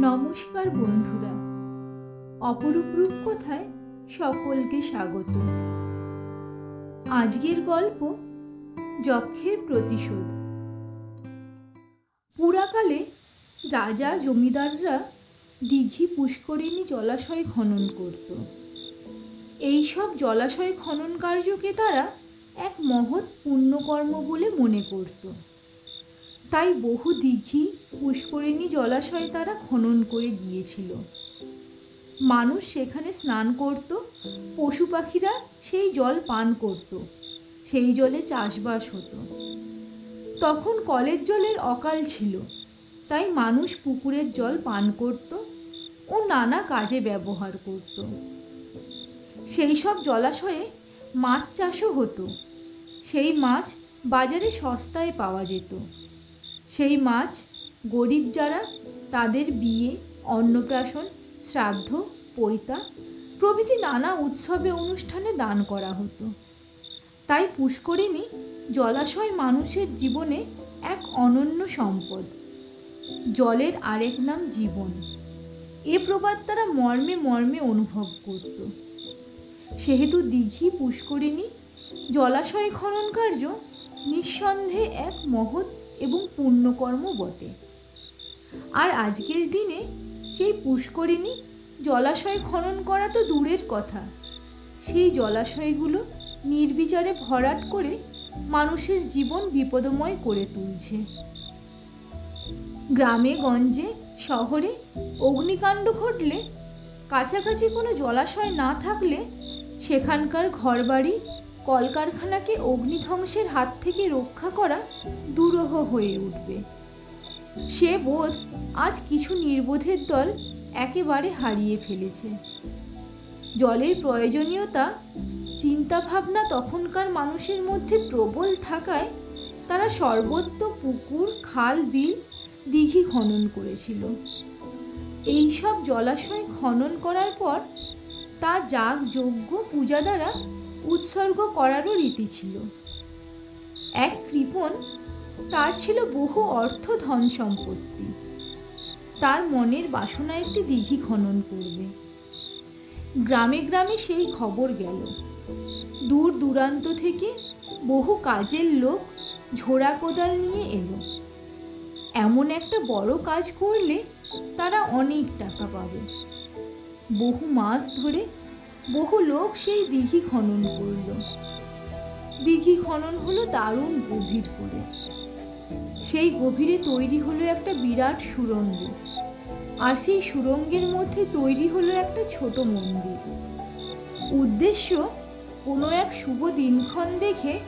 নমস্কার বন্ধুরা। অপরূপ রূপকথায় সকলকে স্বাগত। আজকের গল্প যক্ষের প্রতিশোধ। পুরাকালে রাজা জমিদাররা দিঘি পুষ্করিণী জলাশয় খনন করত। এই সব জলাশয় খনন কার্যকে তারা এক মহৎ পুণ্যকর্ম বলে মনে করতো। তাই বহু দিঘি পুষ্করিণী জলাশয়ে তারা খনন করে গিয়েছিল। মানুষ সেখানে স্নান করত, পশু পাখিরা সেই জল পান করত, সেই জলে চাষবাস হতো। তখন কলের জলের অকাল ছিল, তাই মানুষ পুকুরের জল পান করত ও নানা কাজে ব্যবহার করত। সেই সব জলাশয়ে মাছ চাষও হতো, সেই মাছ বাজারে সস্তায় পাওয়া যেত। সেই মাছ গরিব যারা, তাদের বিয়ে, অন্নপ্রাশন, শ্রাদ্ধ, পৈতা প্রভৃতি নানা উৎসবে অনুষ্ঠানে দান করা হতো। তাই পুষ্করিণী জলাশয় মানুষের জীবনে এক অনন্য সম্পদ। জলের আরেক নাম জীবন। এ প্রবাদ তারা মর্মে মর্মে অনুভব করত। সেহেতু দীঘি পুষ্করিণী জলাশয় খনন কার্য নিঃসন্দেহে এক মহৎ এবং পুণ্যকর্ম বটে। আর আজকের দিনে সেই পুষ্করিণী জলাশয় খনন করা তো দূরের কথা। সেই জলাশয়গুলো নির্বিচারে ভরাট করে মানুষের জীবন বিপদময় করে তুলছে। গ্রামে, গঞ্জে, শহরে অগ্নিকাণ্ড ঘটলে, কাছাকাছি কোনো জলাশয় না থাকলে সেখানকার ঘরবাড়ি কলকারখানাকে অগ্নিধ্বংসের হাত থেকে রক্ষা করা দুরূহ হয়ে উঠবে। সে বোধ আজ কিছু নির্বোধের দল একেবারে হারিয়ে ফেলেছে। জলের প্রয়োজনীয়তা, চিন্তাভাবনা তখনকার মানুষের মধ্যে প্রবল থাকায় তারা সর্বত্র পুকুর, খাল, বিল, দিঘি খনন করেছিল। এই সব জলাশয় খনন করার পর তা যাগ পূজা দ্বারা উৎসর্গ করারও রীতি ছিল। এক কৃপণ, তার ছিল বহু অর্থ ধন সম্পত্তি। তার মনের বাসনা একটি দিঘি খনন করবে। গ্রামে গ্রামে সেই খবর গেল। দূর দূরান্ত থেকে বহু কাজের লোক ঝোড়া কোদাল নিয়ে এলো। এমন একটা বড় কাজ করলে তারা অনেক টাকা পাবে। বহু মাস ধরে বহু লোক সেই দিঘি খনন করল। দিঘি খনন হলো দারুণ গভীর করে। সেই গভীরে তৈরি হলো একটা বিরাট সুরঙ্গ। আর সেই সুরঙ্গের মধ্যে তৈরি হলো একটা ছোট মন্দির। উদ্দেশ্য, কোনো এক শুভ দিনক্ষণ দেখে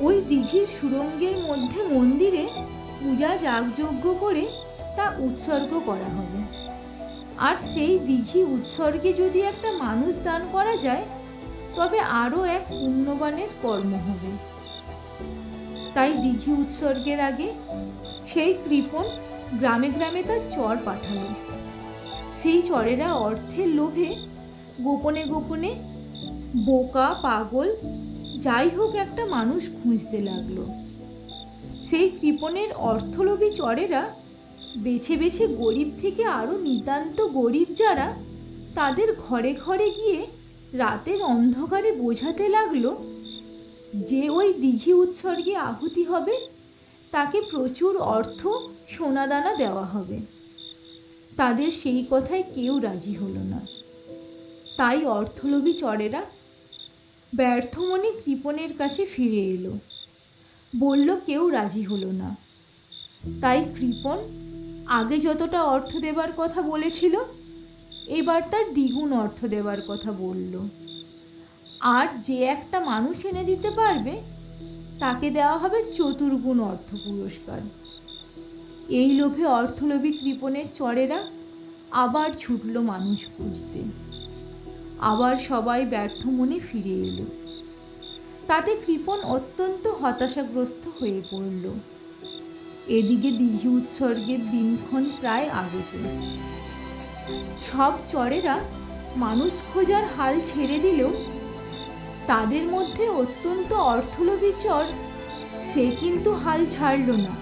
ওই দিঘির সুরঙ্গের মধ্যে মন্দিরে পূজা যাগযজ্ঞ করে তা উৎসর্গ করা হবে। আর সেই দিঘি উৎসর্গে যদি একটা মানুষ দান করা যায়, তবে আরও এক পুণ্যবানের কর্ম হবে। তাই দিঘি উৎসর্গের আগে সেই কৃপণ গ্রামে গ্রামে তার চর পাঠালো। সেই চরেরা অর্থের লোভে গোপনে গোপনে বোকা, পাগল, যাই হোক একটা মানুষ খুঁজতে লাগল। সেই কৃপণের অর্থলোভী চরেরা বেছে বেছে গরিব থেকে আরও নিতান্ত গরিব যারা তাদের ঘরে ঘরে গিয়ে রাতের অন্ধকারে বোঝাতে লাগল, যে ওই দিঘি উৎসর্গে আহুতি হবে, তাকে প্রচুর অর্থ সোনাদানা দেওয়া হবে। তাদের সেই কথায় কেউ রাজি হলো না। তাই অর্থলোভী চরেরা ব্যর্থমনে কৃপণের কাছে ফিরে এলো। বলল, কেউ রাজি হলো না। তাই কৃপণ আগে যতটা অর্থ দেবার কথা বলেছিল, এবার তার দ্বিগুণ অর্থ দেবার কথা বলল। আর যে একটা মানুষ এনে দিতে পারবে, তাকে দেওয়া হবে চতুর্গুণ অর্থ পুরস্কার। এই লোভে অর্থলোভী কৃপণের চরেরা আবার ছুটল মানুষ খুঁজতে। আবার সবাই ব্যর্থ মনে ফিরে এলো। তাতে কৃপণ অত্যন্ত হতাশাগ্রস্ত হয়ে পড়ল। এদিকে দিঘি উৎসর্গের দিনক্ষণ প্রায় আগত। সব চরেরা মানুষ খোঁজার হাল ছেড়ে দিলেও তাদের মধ্যে অত্যন্ত অর্থলোভী চর সে কিন্তু হাল ছাড়ল না।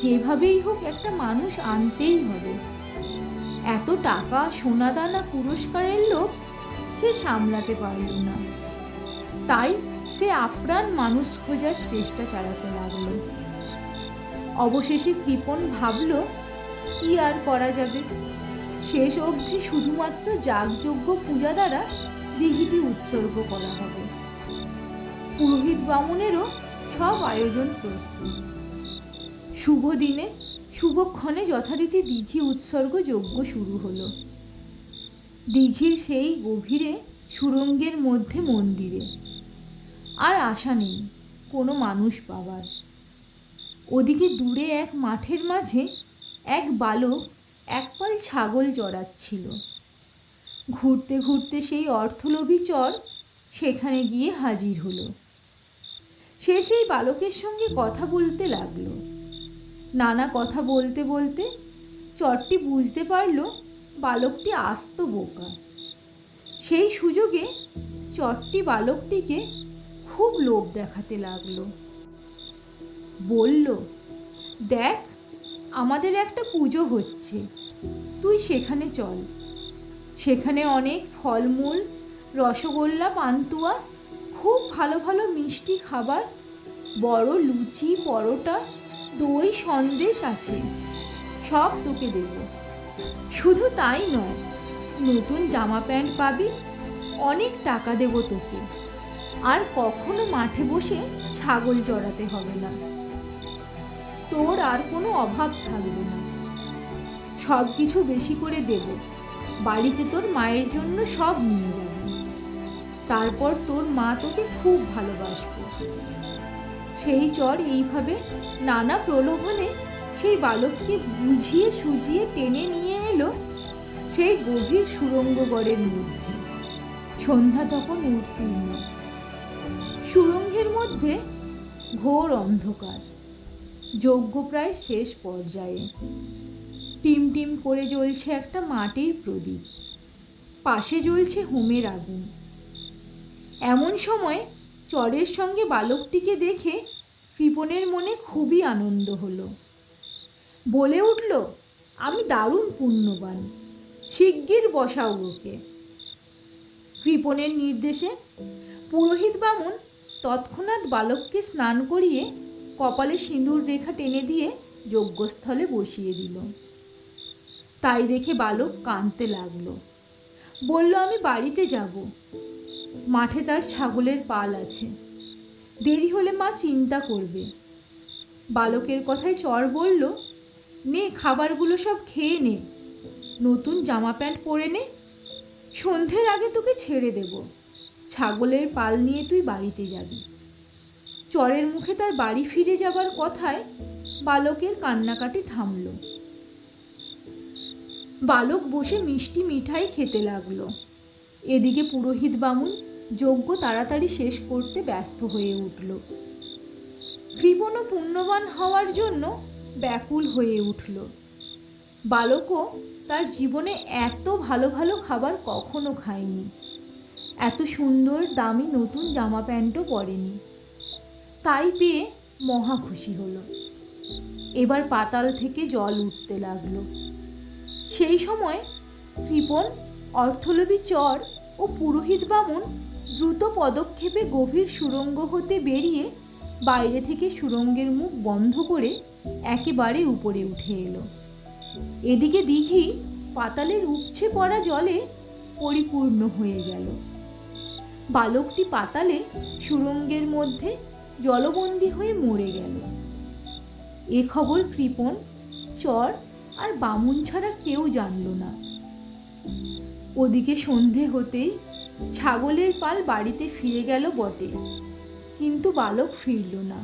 যেভাবেই হোক একটা মানুষ আনতেই হবে। এত টাকা, সোনাদানা, পুরস্কারের লোক সে সামলাতে পারল না। তাই সে আপ্রাণ মানুষ খোঁজার চেষ্টা চালাতে লাগল। অবশেষে কৃপণ ভাবল, কি আর করা যাবে? শেষ অবধি শুধুমাত্র যাগযজ্ঞ পূজা দ্বারা দিঘিটি উৎসর্গ করা হবে। পুরোহিত বামুনেরও সব আয়োজন প্রস্তুত। শুভ দিনে শুভক্ষণে যথারীতি দিঘি উৎসর্গ যজ্ঞ শুরু হলো। দিঘির সেই গভীরে, সুরঙ্গের মধ্যে মন্দিরে। আর আশা নেই, কোনো মানুষ পাবার। ওদিকে দূরে এক মাঠের মাঝে এক বালক এক পাল ছাগল চড়াচ্ছিল। ঘুরতে ঘুরতে সেই অর্থলোভী চর সেখানে গিয়ে হাজির হলো। সে সেই বালকের সঙ্গে কথা বলতে লাগল। নানা কথা বলতে বলতে চরটি বুঝতে পারল বালকটি আস্ত বোকা। সেই সুযোগে চরটি বালকটিকে খুব লোভ দেখাতে লাগল। বলল, দেখ, আমাদের একটা পুজো হচ্ছে। তুই সেখানে চল। সেখানে অনেক ফলমূল, রসগোল্লা, পান্তুয়া, খুব ভালো ভালো মিষ্টি খাবার, বড় লুচি, পরোটা, দই, সন্দেশ আছে। সব তোকে দেব। শুধু তাই নয়, নতুন জামা প্যান্ট পাবি, অনেক টাকা দেব তোকে। আর কখনো মাঠে বসে ছাগল চড়াতে হবে না। তোর আর কোনো অভাব থাকবে না। সব কিছু বেশি করে দেব। বাড়িতে তোর মায়ের জন্য সব নিয়ে যাবে। তারপর তোর মা তোকে খুব ভালোবাসবে। সেই চর এইভাবে নানা প্রলোভনে সেই বালককে বুঝিয়ে সুজিয়ে টেনে নিয়ে এলো সেই গভীর সুরঙ্গগড়ের মধ্যে। সন্ধ্যা তখন উত্তীর্ণ। সুরঙ্গের মধ্যে ঘোর অন্ধকার, যজ্ঞ প্রায় শেষ পর্যায়ে। টিম টিম করে জ্বলছে একটা মাটির প্রদীপ, পাশে জ্বলছে হোমের আগুন। এমন সময় চরের সঙ্গে বালকটিকে দেখে কৃপণের মনে খুবই আনন্দ হলো। বলে উঠল, আমি দারুণ পুণ্যবান, শিগগির বসাও ওকে। কৃপণের নির্দেশে পুরোহিত বামুন তৎক্ষণাৎ বালককে স্নান করিয়ে কপালে সিঁদুর রেখা টেনে দিয়ে যজ্ঞস্থলে বসিয়ে দিল। তাই দেখে বালক কাঁদতে লাগল। বলল, আমি বাড়িতে যাব। মাঠে তার ছাগলের পাল আছে। দেরি হলে মা চিন্তা করবে বালকের কথায় চর বলল, নে, খাবারগুলো সব খেয়ে নে। নতুন জামা প্যান্ট পরে নে। সন্ধ্যের আগে তোকে ছেড়ে দেব। ছাগলের পাল নিয়ে তুই বাড়িতে যাবি। চরের মুখে তার বাড়ি ফিরে যাবার কথায় বালকের কান্নাকাটি থামল। বালক বসে মিষ্টি মিঠাই খেতে লাগল। এদিকে পুরোহিত বামুন যজ্ঞ তাড়াতাড়ি শেষ করতে ব্যস্ত হয়ে উঠল। কৃপণ পুণ্যবান হওয়ার জন্য ব্যাকুল হয়ে উঠল। বালকও তার জীবনে এত ভালো ভালো খাবার কখনো খায়নি। এত সুন্দর, দামি নতুন জামা প্যান্টও পরেনি। তাই পেয়ে মহা খুশি হলো। এবার পাতাল থেকে জল উঠতে লাগল। সেই সময় কৃপণ অর্থলোভী চর ও পুরোহিত বামুন দ্রুত পদক্ষেপে গভীর সুরঙ্গ হতে বেরিয়ে বাইরে থেকে সুরঙ্গের মুখ বন্ধ করে একেবারে উপরে উঠে এলো। এদিকে দিঘি পাতালের উপছে পড়া জলে পরিপূর্ণ হয়ে গেল। বালকটি পাতালে সুরঙ্গের মধ্যে জলবন্দী হয়ে মরে গেল। এ খবর কৃপণ চর আর বামুন ছাড়া কেউ জানল না। ওদিকে সন্ধে হতেই ছাগলের পাল বাড়িতে ফিরে গেল বটে, কিন্তু বালক ফিরল না।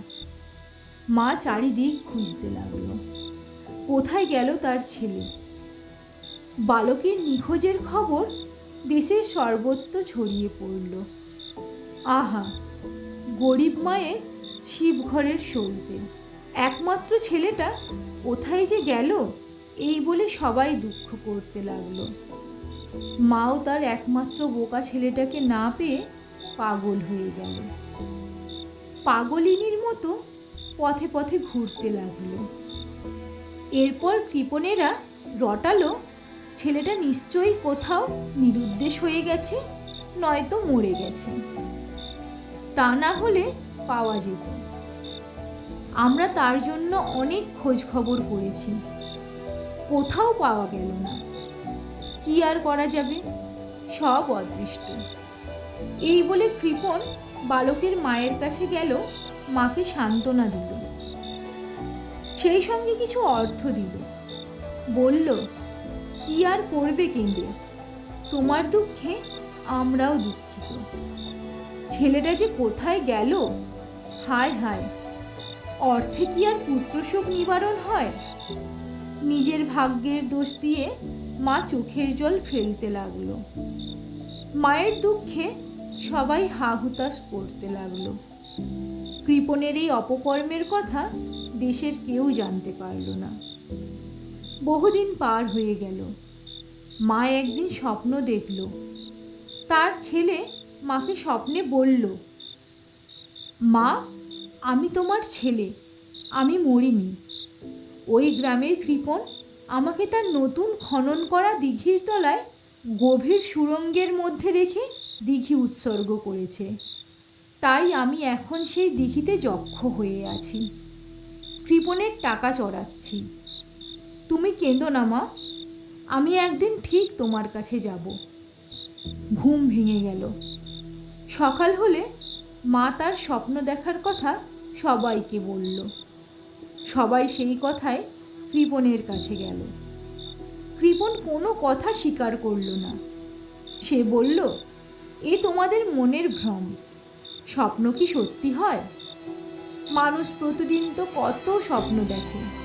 মা চারিদিক খুঁজতে লাগল, কোথায় গেল তার ছেলে? বালকের নিখোঁজের খবর দেশের সর্বত্র ছড়িয়ে পড়ল। আহা, গরিব মায়ের শিবঘরের সলতে একমাত্র ছেলেটা কোথায় যে গেল, এই বলে সবাই দুঃখ করতে লাগল। মাও তার একমাত্র বোকা ছেলেটাকে না পেয়ে পাগল হয়ে গেল। পাগলিনীর মতো পথে পথে ঘুরতে লাগল। এরপর কৃপণেরা রটালো ছেলেটা নিশ্চয়ই কোথাও নিরুদ্দেশ হয়ে গেছে, নয়তো মরে গেছে। তা না হলে পাওয়া যেত। আমরা তার জন্য অনেক খোঁজ খবর করেছি। কোথাও পাওয়া গেল না। কি আর করা যাবে? সব অদৃষ্ট। এই বলে কৃপন বালকের মায়ের কাছে গেল, মাকে সান্ত্বনা দিল। সেই সঙ্গে কিছু অর্থ দিল। বলল কি আর করবে কেঁদে তোমার দুঃখে আমরাও দুঃখিত। ছেলেটা যে কোথায় গেল? হায় হায়, অর্থে কি আর পুত্রশোক নিবারণ হয়? নিজের ভাগ্যের দোষ দিয়ে মা চোখের জল ফেলতে লাগল। মায়ের দুঃখে সবাই হা হুতাশ করতে লাগল। কৃপণের এই অপকর্মের কথা দেশের কেউ জানতে পারল না। বহুদিন পার হয়ে গেল। মা একদিন স্বপ্ন দেখল। তার ছেলে মাকে স্বপ্নে বলল, মা, আমি তোমার ছেলে, আমি মরিনি। ওই গ্রামের কৃপণ আমাকে তার নতুন খনন করা দিঘির তলায় গভীর সুরঙ্গের মধ্যে রেখে দিঘি উৎসর্গ করেছে। তাই আমি এখন সেই দিঘিতে যক্ষ হয়ে আছি। কৃপণের টাকা চড়াচ্ছি। তুমি কেঁদো না, মা। আমি একদিন ঠিক তোমার কাছে যাব। ঘুম ভেঙে গেল। সকাল হলে মা তার স্বপ্ন দেখার কথা সবাইকে বলল। সবাই সেই কথায় কৃপণের কাছে গেল। কৃপণ কোনো কথা স্বীকার করল না। সে বলল, এ তোমাদের মনের ভ্রম। স্বপ্ন কি সত্যি হয়? মানুষ প্রতিদিন তো কত স্বপ্ন দেখে।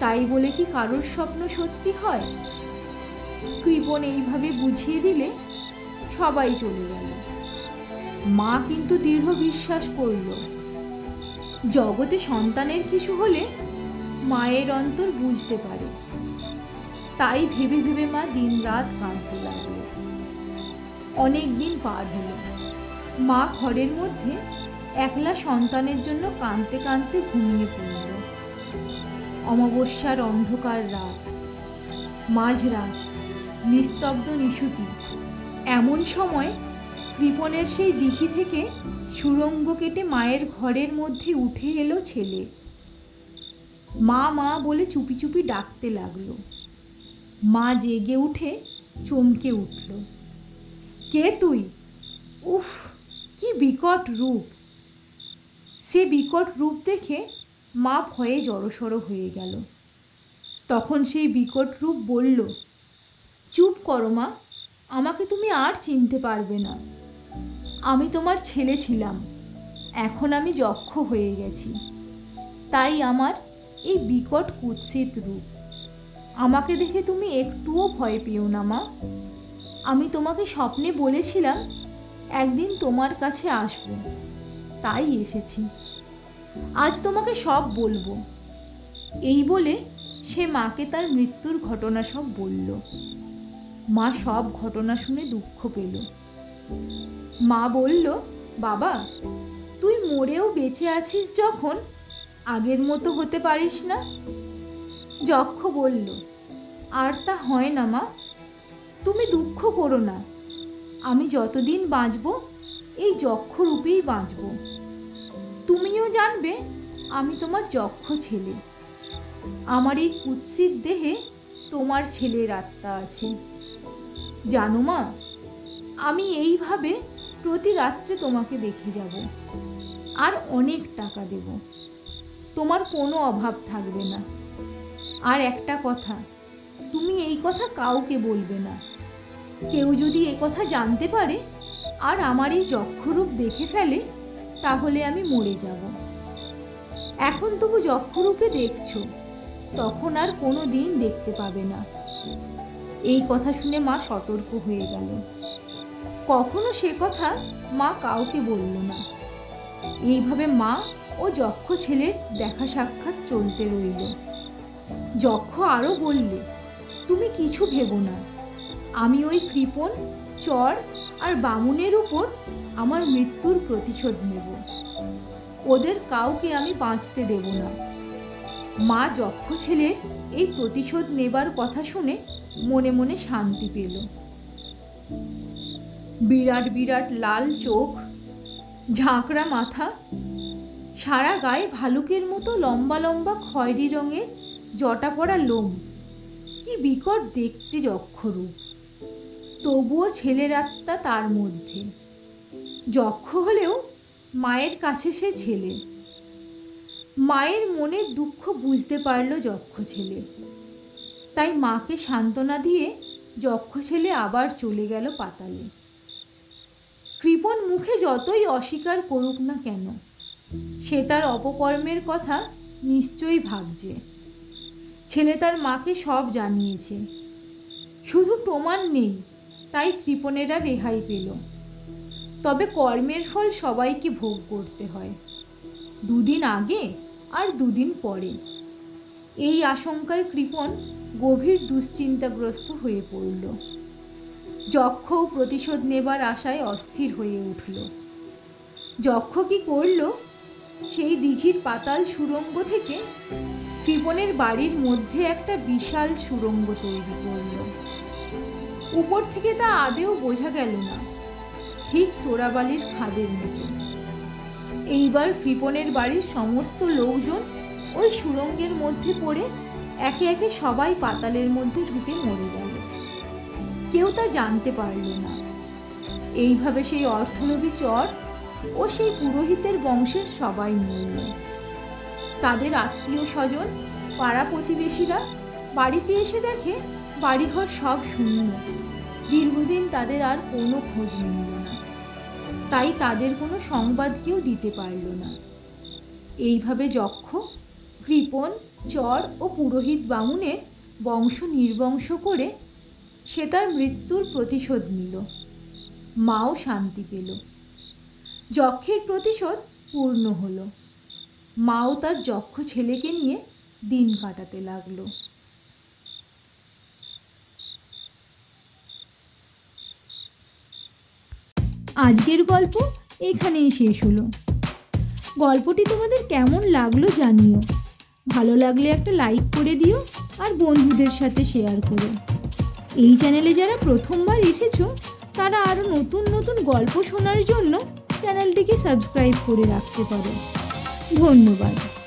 তাই বলে কি কারোর স্বপ্ন সত্যি হয়? কৃপণ এইভাবে বুঝিয়ে দিলে সবাই চলে গেল। মা কিন্তু দৃঢ় বিশ্বাস করল। জগতে সন্তানের কিছু হলে মায়ের অন্তর বুঝতে পারে। তাই ভেবে ভেবে মা দিনরাত কাঁদতে লাগল। অনেক দিন পার হলো। মা ঘরের মধ্যে একলা সন্তানের জন্য কাঁদতে কাঁদতে ঘুমিয়ে পড়ল। অমাবস্যার অন্ধকার রাত। মাঝরাত নিস্তব্ধ নিশুতি। এমন সময় কৃপণের সেই দিঘি থেকে সুরঙ্গ কেটে মায়ের ঘরের মধ্যে উঠে এলো ছেলে। মা মা বলে চুপি চুপি ডাকতে লাগল। মা জেগে উঠে চমকে উঠল। কে তুই? উফ, কি বিকট রূপ! সে বিকট রূপ দেখে মা ভয়ে জড়সড় হয়ে গেল। তখন সেই বিকট রূপ বলল, চুপ করো মা, আমাকে তুমি আর চিনতে পারবে না। আমি তোমার ছেলে ছিলাম, এখন আমি যক্ষ হয়ে গেছি। তাই আমার এই বিকট কুৎসিত রূপ। আমাকে দেখে তুমি একটুও ভয় পেও না মা। আমি তোমাকে স্বপ্নে বলেছিলাম, একদিন তোমার কাছে আসব। তাই এসেছি। আজ তোমাকে সব বলব। এই বলে সে মাকে তার মৃত্যুর ঘটনা সব বলল। মা সব ঘটনা শুনে দুঃখ পেল। মা বলল, বাবা, তুই মরেও বেঁচে আছিস যখন? আগের মতো হতে পারিস না? যক্ষ বলল, আর তা হয় না মা। তুমি দুঃখ করো না। আমি যতদিন বাঁচব, এই যক্ষ রূপেই বাঁচব। তুমিও জানবে, আমি তোমার যক্ষ ছেলে। আমার এই কুৎসিত দেহে তোমার ছেলের আত্মা আছে। জানো মা, আমি এইভাবে প্রতি রাত্রে তোমাকে দেখে যাব, আর অনেক টাকা দেব। তোমার কোনো অভাব থাকবে না। আর একটা কথা, তুমি এই কথা কাউকে বলবে না। কেউ যদি এ কথা জানতে পারে, আর আমার এই যক্ষরূপ দেখে ফেলে তাহলে আমি মরে যাব। এখন তবু যক্ষরূপে দেখছ, তখন আর কোনো দিন দেখতে পাবে না। এই কথা শুনে মা সতর্ক হয়ে গেল। কখনো সে কথা মা কাউকে বলল না। এইভাবে মা ও যক্ষ ছেলের দেখা সাক্ষাৎ চলতে রইল। যক্ষ আরও বললে, তুমি কিছু ভেবো না। আমি ওই কৃপণ, চর আর বামুনের উপর আমার মৃত্যুর প্রতিশোধ নেব। ওদের কাউকে আমি বাঁচতে দেব না। মা যক্ষ ছেলের এই প্রতিশোধ নেবার কথা শুনে মনে মনে শান্তি পেল। বিরাট বিরাট লাল চোখ, ঝাঁকড়া মাথা, সারা গায়ে ভালুকের মতো লম্বা লম্বা খয়েরি রঙের জটা পড়া লোম। কি বিকট দেখতে যক্ষরূপ। তবুও ছেলের আত্মা তার মধ্যে। যক্ষ হলেও মায়ের কাছে সে ছেলে। মায়ের মনের দুঃখ বুঝতে পারল যক্ষ ছেলে। তাই মাকে সান্ত্বনা দিয়ে যক্ষ ছেলে আবার চলে গেল পাতালে। কৃপণ মুখে যতই অস্বীকার করুক না কেন, সে তার অপকর্মের কথা নিশ্চয়ই ভাবছে। ছেলে তার মাকে সব জানিয়েছে। শুধু প্রমাণ নেই, তাই কৃপণেরা রেহাই পেল। তবে কর্মের ফল সবাইকে ভোগ করতে হয়। দুদিন আগে আর দুদিন পরে। এই আশঙ্কায় কৃপণ গভীর দুশ্চিন্তাগ্রস্ত হয়ে পড়ল। যক্ষও প্রতিশোধ নেবার আশায় অস্থির হয়ে উঠল। যক্ষ কি করল? সেই দিঘির পাতাল সুরঙ্গ থেকে কৃপণের বাড়ির মধ্যে একটা বিশাল সুরঙ্গ তৈরি করল। উপর থেকে তা আদেও বোঝা গেল না। ঠিক চোরাবালির খাদের মতো। এইবার কৃপণের বাড়ির সমস্ত লোকজন ওই সুরঙ্গের মধ্যে পড়ে একে একে সবাই পাতালের মধ্যে ঢুকে মরে গেল। কেউ তা জানতে পারল না। এইভাবে সেই অর্থলোভী চর ও সেই পুরোহিতের বংশের সবাই মরল। তাদের আত্মীয় স্বজন, পাড়া প্রতিবেশীরা বাড়িতে এসে দেখে বাড়িঘর সব শূন্য। দীর্ঘদিন তাদের আর কোনো খোঁজ মিলল তাই তাদের কোনো সংবাদ কেউ দিতে পারল না। এইভাবে যক্ষ, কৃপণ, চর ও পুরোহিত বামুনের বংশ নির্বংশ করে সে তার মৃত্যুর প্রতিশোধ নিল। মাও শান্তি পেল। যক্ষের প্রতিশোধ পূর্ণ হলো। মাও তার যক্ষ ছেলেকে নিয়ে দিন কাটাতে লাগল। আজকের গল্প এখানেই শেষ হলো। গল্পটি তোমাদের কেমন লাগল জানিও। ভালো লাগলে একটা লাইক করে দিও আর বন্ধুদের সাথে শেয়ার করো। এই চ্যানেলে যারা প্রথমবার এসেছ, তারা আরও নতুন নতুন গল্প শোনার জন্য চ্যানেলটিকে সাবস্ক্রাইব করে রাখতে পারো। ধন্যবাদ।